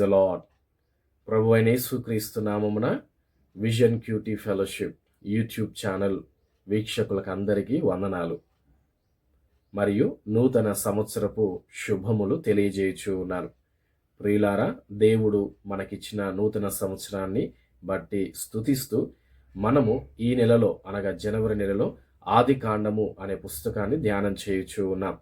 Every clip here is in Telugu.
ద లాడ్ ప్రభు అయిన యేసుక్రీస్తు నామమున vision QT fellowship YouTube channel వీక్షకులకు అందరికీ వందనాలు. మరియు నూతన సంవత్సరపు శుభములు తెలియజేయచూ ఉన్నారు. ప్రియులారా దేవుడు మనకిచ్చిన నూతన సంవత్సరాన్ని బట్టి స్థుతిస్తూ మనము ఈ నెలలో అనగా జనవరి నెలలో ఆది కాండము అనే పుస్తకాన్ని ధ్యానం చేయుచూ ఉన్నాం.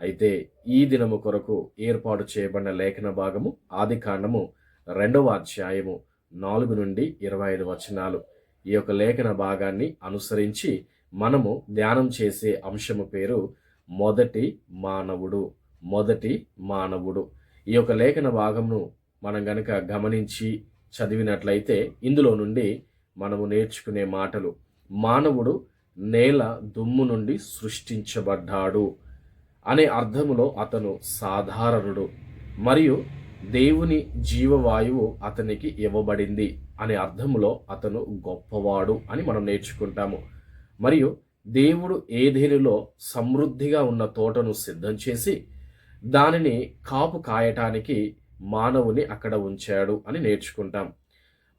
అయితే ఈ దినము కొరకు ఏర్పాటు చేయబడిన లేఖన భాగము ఆది కాండము రెండవ అధ్యాయము నాలుగు నుండి ఇరవై ఐదు వచనాలు. ఈ యొక్క లేఖన భాగాన్ని అనుసరించి మనము ధ్యానం చేసే అంశము పేరు మొదటి మానవుడు మొదటి మానవుడు. ఈ యొక్క లేఖన భాగమును మనం గనక గమనించి చదివినట్లయితే ఇందులో నుండి మనము నేర్చుకునే మాటలు మానవుడు నేల దుమ్ము నుండి సృష్టించబడ్డాడు. అనే అర్థములో అతను సాధారణుడు మరియు దేవుని జీవవాయువు అతనికి ఇవ్వబడింది అనే అర్థములో అతను గొప్పవాడు అని మనం నేర్చుకుంటాము. మరియు దేవుడు ఏదేనిలో సమృద్ధిగా ఉన్న తోటను సిద్ధం చేసి దానిని కాపు కాయటానికి మానవుని అక్కడ ఉంచాడు అని నేర్చుకుంటాం.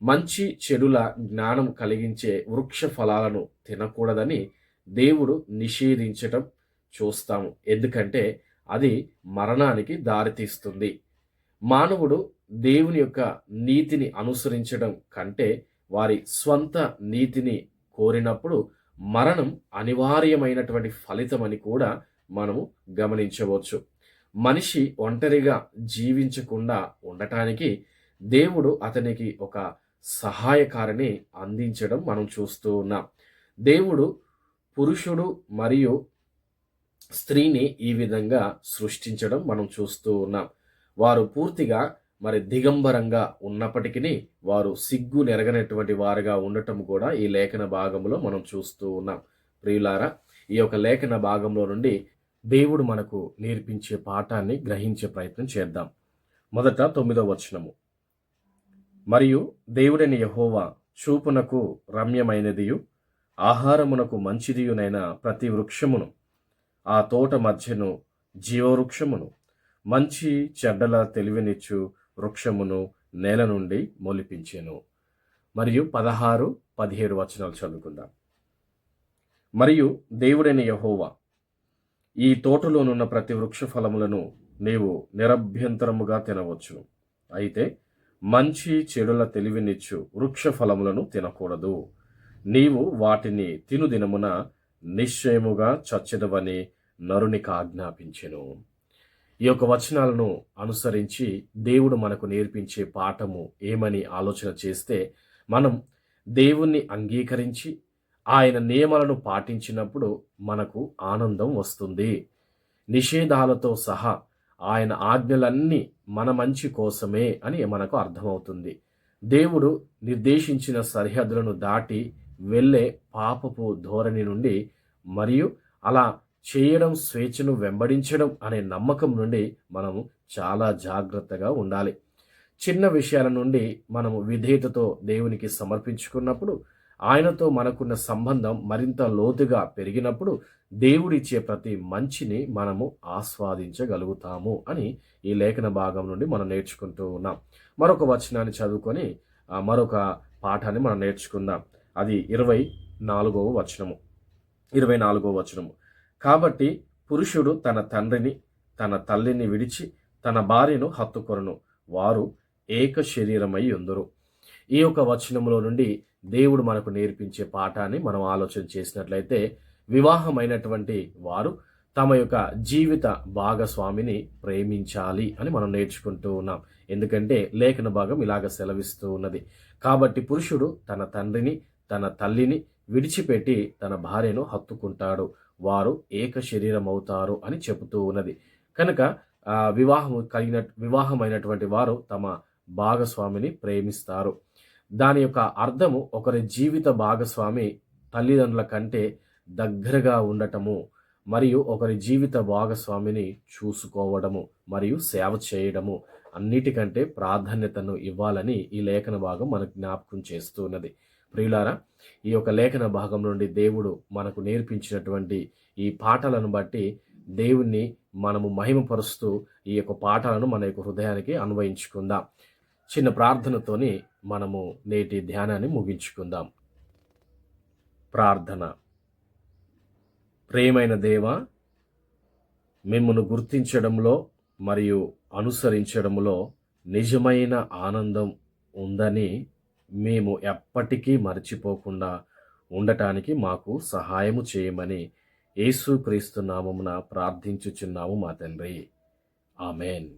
మంచి చెడుల జ్ఞానం కలిగించే వృక్ష ఫలాలను తినకూడదని దేవుడు నిషేధించటం చూస్తాము. ఎందుకంటే అది మరణానికి దారితీస్తుంది. మానవుడు దేవుని యొక్క నీతిని అనుసరించడం కంటే వారి స్వంత నీతిని కోరినప్పుడు మరణం అనివార్యమైనటువంటి ఫలితమని కూడా మనము గమనించవచ్చు. మనిషి ఒంటరిగా జీవించకుండా ఉండటానికి దేవుడు అతనికి ఒక సహాయకారిని అందించడం మనం చూస్తూ ఉన్నాం. దేవుడు పురుషుడు మరియు స్త్రీని ఈ విధంగా సృష్టించడం మనం చూస్తూ ఉన్నాం. వారు పూర్తిగా మరి దిగంబరంగా ఉన్నప్పటికీ వారు సిగ్గు నెరగనటువంటి వారుగా ఉండటం కూడా ఈ లేఖన భాగంలో మనం చూస్తూ ఉన్నాం. ప్రియులారా ఈ యొక్క లేఖన భాగంలో నుండి దేవుడు మనకు నేర్పించే పాఠాన్ని గ్రహించే ప్రయత్నం చేద్దాం. మొదట తొమ్మిదవ వచనము. మరియు దేవుడైన యహోవా చూపునకు రమ్యమైనదియు ఆహారమునకు మంచిదియునైన ప్రతి వృక్షమును ఆ తోట మధ్యను జీవవృక్షమును మంచి చెడ్డల తెలివినిచ్చు వృక్షమును నేల నుండి మొలిపించెను. మరియు పదహారు పదిహేడు వచనాలు చదువుకుందాం. మరియు దేవుడైన యహోవా ఈ తోటలోనున్న ప్రతి వృక్ష ఫలములను నీవు నిరభ్యంతరముగా తినవచ్చు. అయితే మంచి చెడుల తెలివినిచ్చు వృక్ష ఫలములను తినకూడదు. నీవు వాటిని తినుదినమున నిశ్చయముగా చచ్చదవని నరునికి ఆజ్ఞాపించెను. ఈ యొక్క వచనాలను అనుసరించి దేవుడు మనకు నేర్పించే పాఠము ఏమని ఆలోచన చేస్తే మనం దేవుణ్ణి అంగీకరించి ఆయన నియమాలను పాటించినప్పుడు మనకు ఆనందం వస్తుంది. నిషేధాలతో సహా ఆయన ఆజ్ఞలన్నీ మన మంచి కోసమే అని మనకు అర్థమవుతుంది. దేవుడు నిర్దేశించిన సరిహద్దులను దాటి వెళ్ళే పాపపు ధోరణి నుండి మరియు అలా చేయడం స్వేచ్ఛను వెంబడించడం అనే నమ్మకం నుండి మనము చాలా జాగ్రత్తగా ఉండాలి. చిన్న విషయాల నుండి మనము విధేయతతో దేవునికి సమర్పించుకున్నప్పుడు ఆయనతో మనకున్న సంబంధం మరింత లోతుగా పెరిగినప్పుడు దేవుడిచ్చే ప్రతి మంచిని మనము ఆస్వాదించగలుగుతాము అని ఈ లేఖన భాగం నుండి మనం నేర్చుకుంటూ ఉన్నాం. మరొక వచనాన్ని చదువుకొని మరొక పాఠాన్ని మనం నేర్చుకుందాం. అది ఇరవై నాలుగవ వచనము. ఇరవై నాలుగవ వచనము. కాబట్టి పురుషుడు తన తండ్రిని తన తల్లిని విడిచి తన భార్యను హత్తుకొరను వారు ఏక శరీరమై ఉందరు. ఈ యొక్క వచనంలో నుండి దేవుడు మనకు నేర్పించే పాఠాన్ని మనం ఆలోచన చేసినట్లయితే వివాహమైనటువంటి వారు తమ యొక్క జీవిత భాగస్వామిని ప్రేమించాలి అని మనం నేర్చుకుంటూ ఉన్నాం. ఎందుకంటే లేఖన భాగం ఇలాగ సెలవిస్తూ ఉన్నది. కాబట్టి పురుషుడు తన తండ్రిని తన తల్లిని విడిచిపెట్టి తన భార్యను హత్తుకుంటాడు. వారు ఏక శరీరం అవుతారు అని చెబుతూ ఉన్నది. కనుక వివాహం కలిగిన వివాహమైనటువంటి వారు తమ భాగస్వామిని ప్రేమిస్తారు. దాని యొక్క అర్థము ఒకరి జీవిత భాగస్వామి తల్లిదండ్రుల కంటే దగ్గరగా ఉండటము మరియు ఒకరి జీవిత భాగస్వామిని చూసుకోవడము మరియు సేవ చేయడము అన్నిటికంటే ప్రాధాన్యతను ఇవ్వాలని ఈ లేఖన భాగం మనకు జ్ఞాపకం చేస్తున్నది ప్రియులారా ఈ యొక్క లేఖన భాగం నుండి దేవుడు మనకు నేర్పించినటువంటి ఈ పాటలను బట్టి దేవుణ్ణి మనము మహిమపరుస్తూ ఈ యొక్క పాఠాలను మన యొక్క హృదయానికి అన్వయించుకుందాం. చిన్న ప్రార్థనతోని మనము నేటి ధ్యానాన్ని ముగించుకుందాం. ప్రార్థన. ప్రేమైన దేవ మిమ్మను గుర్తించడంలో మరియు అనుసరించడంలో నిజమైన ఆనందం ఉందని మేము ఎప్పటికీ మర్చిపోకుండా ఉండటానికి మాకు సహాయము చేయమని యేసుక్రీస్తు నామమున ప్రార్థించుచున్నాము మా తండ్రి. ఆమెన్.